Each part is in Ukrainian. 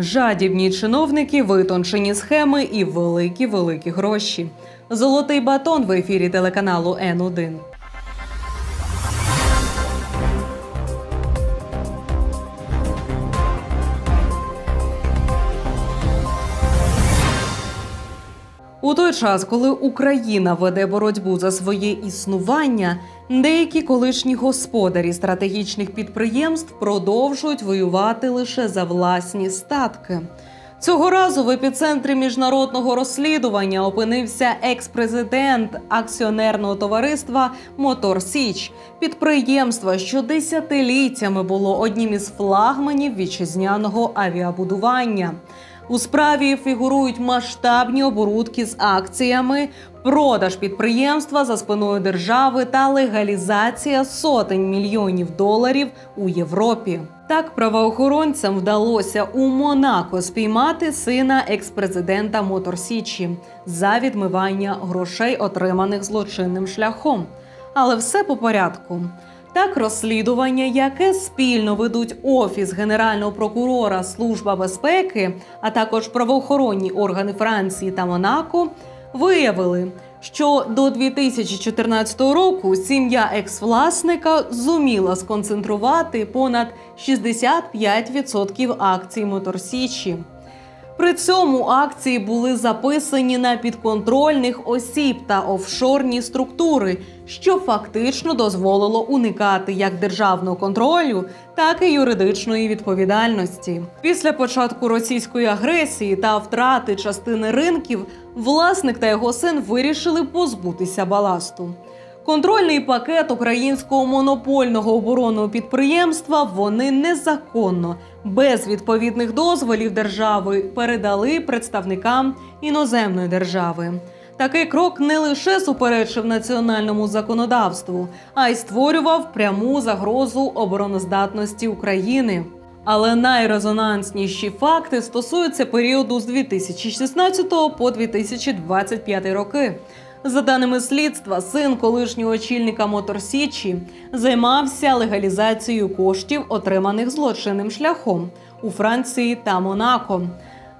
Жадібні чиновники, витончені схеми і великі великі гроші. Золотий батон в ефірі телеканалу Н1. У той час, коли Україна веде боротьбу за своє існування, деякі колишні господарі стратегічних підприємств продовжують воювати лише за власні статки. Цього разу в епіцентрі міжнародного розслідування опинився екс-президент акціонерного товариства Мотор Січ, підприємства, що десятиліттями було одним із флагманів вітчизняного авіабудування. У справі фігурують масштабні оборудки з акціями, продаж підприємства за спиною держави та легалізація сотень мільйонів доларів у Європі. Так правоохоронцям вдалося у Монако спіймати сина екс-президента Моторсічі за відмивання грошей, отриманих злочинним шляхом. Але все по порядку. Так, розслідування, яке спільно ведуть Офіс Генерального прокурора, Служба безпеки, а також правоохоронні органи Франції та Монако, виявили, що до 2014 року сім'я екс-власника зуміла сконцентрувати понад 65% акцій Моторсічі. При цьому акції були записані на підконтрольних осіб та офшорні структури, що фактично дозволило уникати як державного контролю, так і юридичної відповідальності. Після початку російської агресії та втрати частини ринків власник та його син вирішили позбутися баласту. Контрольний пакет українського монопольного оборонного підприємства вони незаконно, без відповідних дозволів держави, передали представникам іноземної держави. Такий крок не лише суперечив національному законодавству, а й створював пряму загрозу обороноздатності України. Але найрезонансніші факти стосуються періоду з 2016 по 2025 роки. За даними слідства, син колишнього очільника Моторсічі займався легалізацією коштів, отриманих злочинним шляхом у Франції та Монако.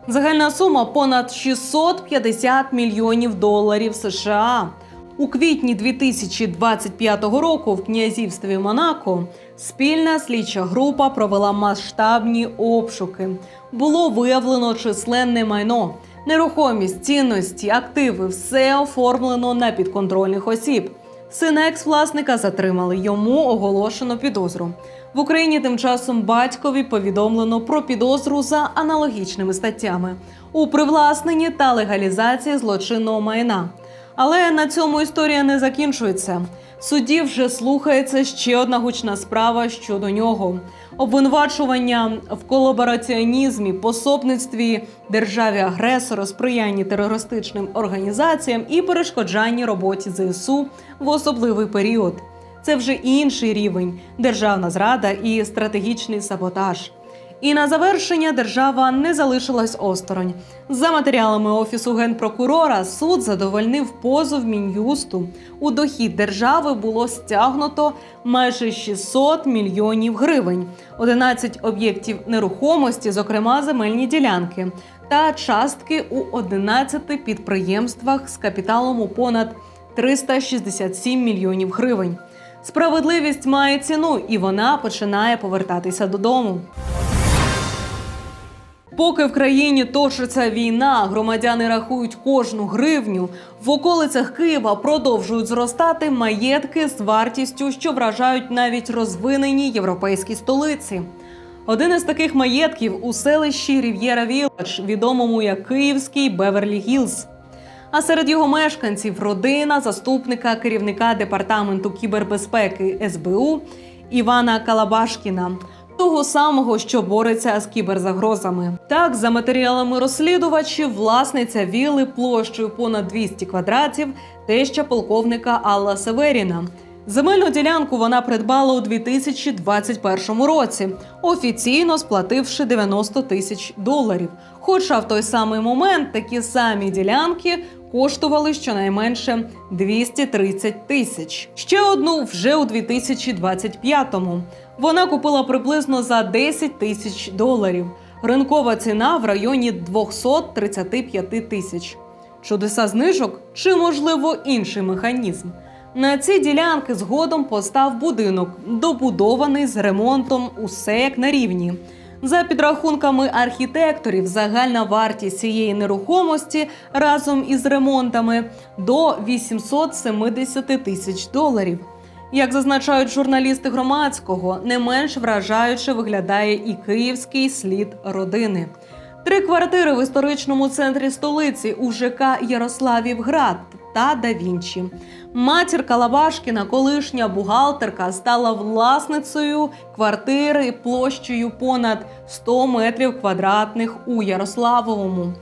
Загальна сума понад 650 мільйонів доларів США. У квітні 2025 року в князівстві Монако спільна слідча група провела масштабні обшуки. Було виявлено численне майно, нерухомість, цінності, активи все оформлено на підконтрольних осіб. Сина екс-власника затримали. Йому оголошено підозру. В Україні тим часом батькові повідомлено про підозру за аналогічними статтями у привласненні та легалізації злочинного майна. Але на цьому історія не закінчується. В Суді вже слухається ще одна гучна справа щодо нього: обвинувачування в колабораціонізмі, пособництві державі агресору, сприянні терористичним організаціям і перешкоджанні роботі ЗСУ в особливий період. Це вже інший рівень державна зрада і стратегічний саботаж. І на завершення держава не залишилась осторонь. За матеріалами офісу генпрокурора суд задовольнив позов мін'юсту. У дохід держави було стягнуто майже 600 мільйонів гривень, 11 об'єктів нерухомості, зокрема земельні ділянки, та частки у 11 підприємствах з капіталом у понад 367 мільйонів гривень. Справедливість має ціну, і вона починає повертатися додому. Поки в країні точиться війна, громадяни рахують кожну гривню. В околицях Києва продовжують зростати маєтки з вартістю, що вражають навіть розвинені європейські столиці. Один із таких маєтків у селищі Рів'єра Вілладж, відомому як Київський Беверлі Гілз. А серед його мешканців родина заступника керівника департаменту кібербезпеки СБУ Івана Калабашкіна, того самого, що бореться з кіберзагрозами. Так, за матеріалами розслідувачів, власниця віли площею понад 200 квадратів, теща полковника Алла Северіна. Земельну ділянку вона придбала у 2021 році, офіційно сплативши 90 тисяч доларів. Хоча в той самий момент такі самі ділянки коштували щонайменше 230 тисяч. Ще одну вже у 2025-му. Вона купила приблизно за 10 тисяч доларів. Ринкова ціна в районі 235 тисяч. Чудеса знижок чи, можливо, інший механізм. На ці ділянки згодом постав будинок, добудований з ремонтом усе як на рівні. За підрахунками архітекторів, загальна вартість цієї нерухомості разом із ремонтами до 870 тисяч доларів. Як зазначають журналісти громадського, не менш вражаюче виглядає і київський слід родини. Три квартири в історичному центрі столиці у ЖК Ярославівград та Да Вінчі. Матір Калабашкіна, колишня бухгалтерка, стала власницею квартири площею понад 100 метрів квадратних у Ярославовому.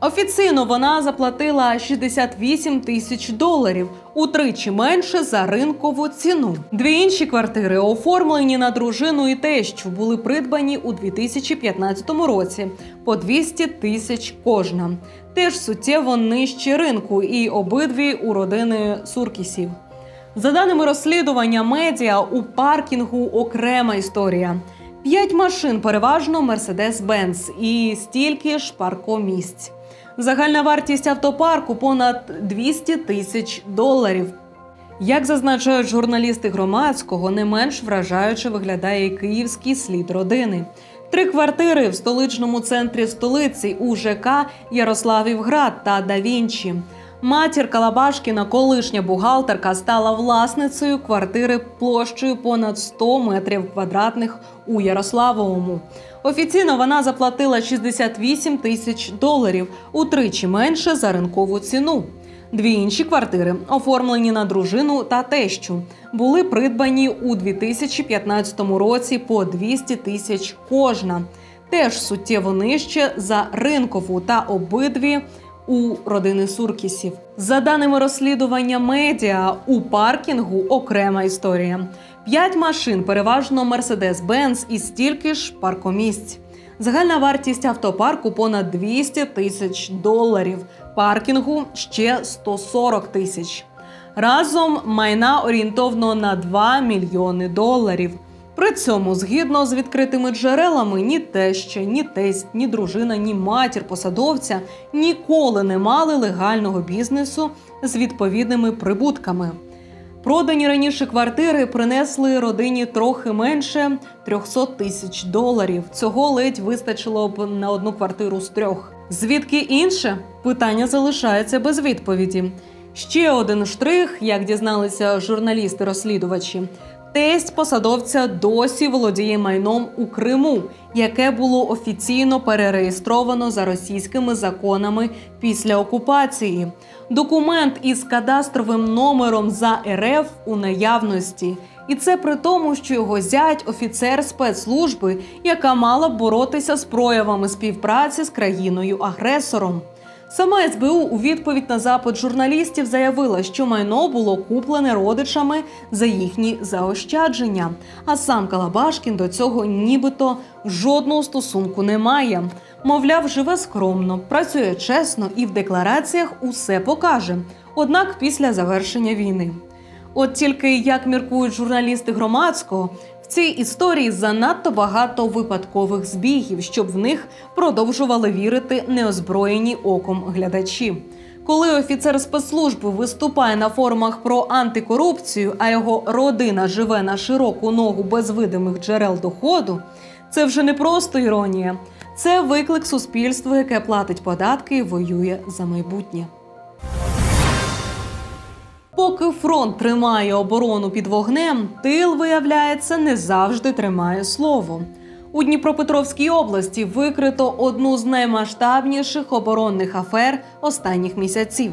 Офіційно вона заплатила 68 тисяч доларів, утричі менше за ринкову ціну. Дві інші квартири, оформлені на дружину і тещу, були придбані у 2015 році по 200 тисяч кожна. Теж суттєво нижче ринку, і обидві у родини Суркісів. За даними розслідування медіа, у паркінгу окрема історія. П'ять машин, переважно Mercedes-Benz і стільки ж паркомісць. Загальна вартість автопарку понад 200 тисяч доларів. Як зазначають журналісти громадського, не менш вражаюче виглядає і київський слід родини. Три квартири в столичному центрі столиці у ЖК Ярославівград та Да Вінчі. Матір Калабашкіна, колишня бухгалтерка, стала власницею квартири площею понад 100 метрів квадратних у Ярославовому. Офіційно вона заплатила 68 тисяч доларів, утричі менше за ринкову ціну. Дві інші квартири, оформлені на дружину та тещу, були придбані у 2015 році по 200 тисяч кожна. Теж суттєво нижче за ринкову та обидві у родини Суркісів. За даними розслідування медіа, у паркінгу окрема історія. П'ять машин, переважно Mercedes-Benz і стільки ж паркомісць. Загальна вартість автопарку понад 200 тисяч доларів. Паркінгу ще 140 тисяч. Разом майна орієнтовно на 2 мільйони доларів. При цьому, згідно з відкритими джерелами, ні теща, ні тесть, ні дружина, ні матір посадовця ніколи не мали легального бізнесу з відповідними прибутками. Продані раніше квартири принесли родині трохи менше 300 тисяч доларів. Цього ледь вистачило б на одну квартиру з трьох. Звідки інше питання залишається без відповіді. Ще один штрих, як дізналися журналісти-розслідувачі. Тесть посадовця досі володіє майном у Криму, яке було офіційно перереєстровано за російськими законами після окупації. Документ із кадастровим номером за РФ у наявності. І це при тому, що його зять офіцер спецслужби, яка мала боротися з проявами співпраці з країною-агресором. Сама СБУ у відповідь на запит журналістів заявила, що майно було куплене родичами за їхні заощадження. А сам Калабашкін до цього нібито жодного стосунку не має. Мовляв, живе скромно, працює чесно і в деклараціях усе покаже. Однак після завершення війни. От тільки як міркують журналісти громадського, цій історії занадто багато випадкових збігів, щоб в них продовжували вірити неозброєні оком глядачі. Коли офіцер спецслужби виступає на форумах про антикорупцію, а його родина живе на широку ногу без видимих джерел доходу, це вже не просто іронія, це виклик суспільству, яке платить податки і воює за майбутнє. Поки фронт тримає оборону під вогнем, тил, виявляється, не завжди тримає слово. У Дніпропетровській області викрито одну з наймасштабніших оборонних афер останніх місяців.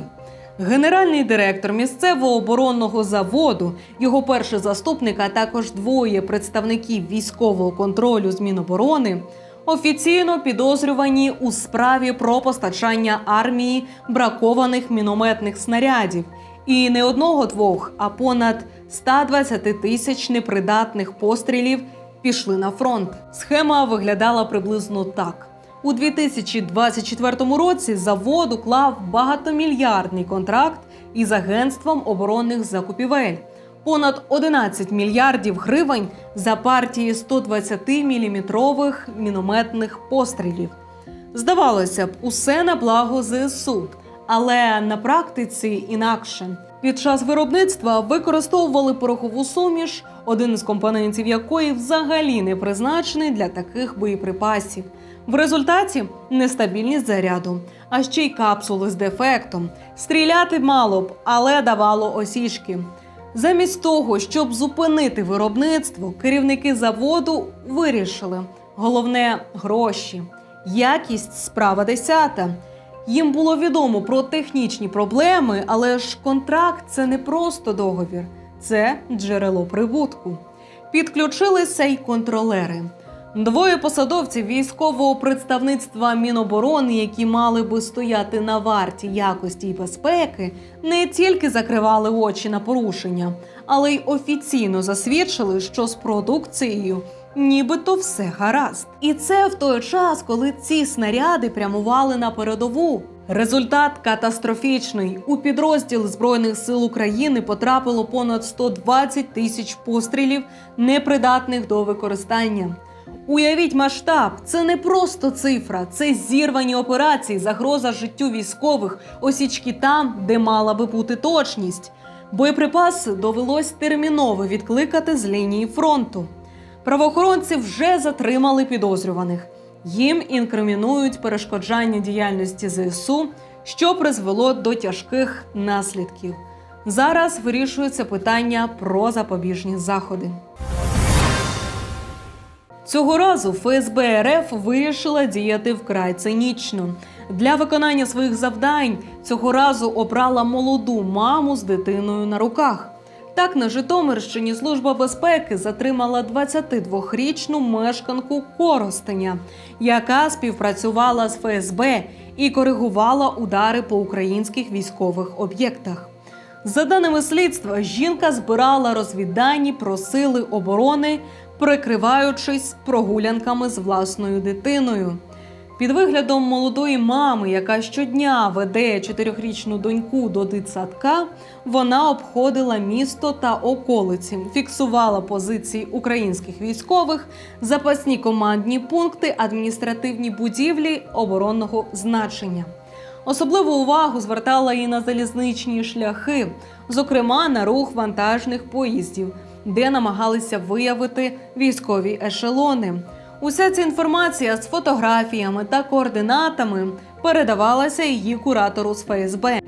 Генеральний директор місцевого оборонного заводу, його перший заступник, а також двоє представників військового контролю з Міноборони офіційно підозрювані у справі про постачання армії бракованих мінометних снарядів. І не одного двох, а понад 120 тисяч непридатних пострілів пішли на фронт. Схема виглядала приблизно так. У 2024 році завод уклав багатомільярдний контракт із агентством оборонних закупівель. понад 11 мільярдів гривень за партії 120-мм мінометних пострілів. Здавалося б, усе на благо ЗСУ, але на практиці інакше. Під час виробництва використовували порохову суміш, один з компонентів якої взагалі не призначений для таких боєприпасів. В результаті нестабільність заряду, а ще й капсули з дефектом. Стріляти мало б, але давало осічки. Замість того, щоб зупинити виробництво, керівники заводу вирішили: головне гроші, якість справа десята. Їм було відомо про технічні проблеми, але ж контракт це не просто договір, це джерело прибутку. Підключилися й контролери. Двоє посадовців військового представництва Міноборони, які мали би стояти на варті якості й безпеки, не тільки закривали очі на порушення, але й офіційно засвідчили, що з продукцією нібито все гаразд. І це в той час, коли ці снаряди прямували на передову. Результат катастрофічний. У підрозділ Збройних сил України потрапило понад 120 тисяч пострілів, непридатних до використання. Уявіть масштаб, це не просто цифра, це зірвані операції, загроза життю військових, осічки там, де мала би бути точність. Боєприпаси довелось терміново відкликати з лінії фронту. Правоохоронці вже затримали підозрюваних. Їм інкримінують перешкоджання діяльності ЗСУ, що призвело до тяжких наслідків. Зараз вирішується питання про запобіжні заходи. Цього разу ФСБ РФ вирішила діяти вкрай цинічно. Для виконання своїх завдань цього разу обрала молоду маму з дитиною на руках. Так на Житомирщині служба безпеки затримала 22-річну мешканку Коростеня, яка співпрацювала з ФСБ і коригувала удари по українських військових об'єктах. За даними слідства, жінка збирала розвіддані про сили оборони, прикриваючись прогулянками з власною дитиною. Під виглядом молодої мами, яка щодня веде чотирьохрічну доньку до дитсадка, вона обходила місто та околиці, фіксувала позиції українських військових, запасні командні пункти, адміністративні будівлі оборонного значення. Особливу увагу звертала і на залізничні шляхи, зокрема на рух вантажних поїздів, де намагалися виявити військові ешелони. Уся ця інформація з фотографіями та координатами передавалася її куратору з ФСБ.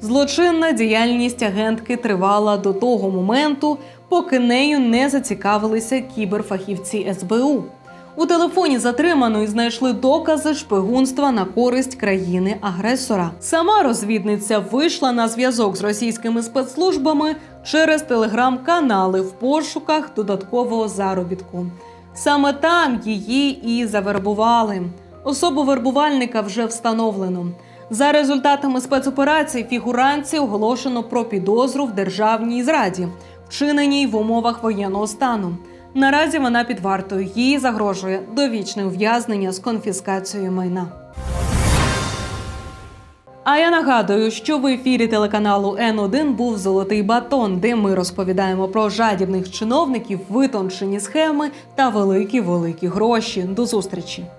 Злочинна діяльність агентки тривала до того моменту, поки нею не зацікавилися кіберфахівці СБУ. У телефоні затриманої знайшли докази шпигунства на користь країни-агресора. Сама розвідниця вийшла на зв'язок з російськими спецслужбами через телеграм-канали в пошуках додаткового заробітку. Саме там її і завербували. Особу вербувальника вже встановлено. За результатами спецоперації фігуранці оголошено про підозру в державній зраді, вчиненій в умовах воєнного стану. Наразі вона під вартою. Їй загрожує довічне ув'язнення з конфіскацією майна. А я нагадую, що в ефірі телеканалу Н1 був золотий батон, де ми розповідаємо про жадібних чиновників, витончені схеми та великі великі гроші. До зустрічі.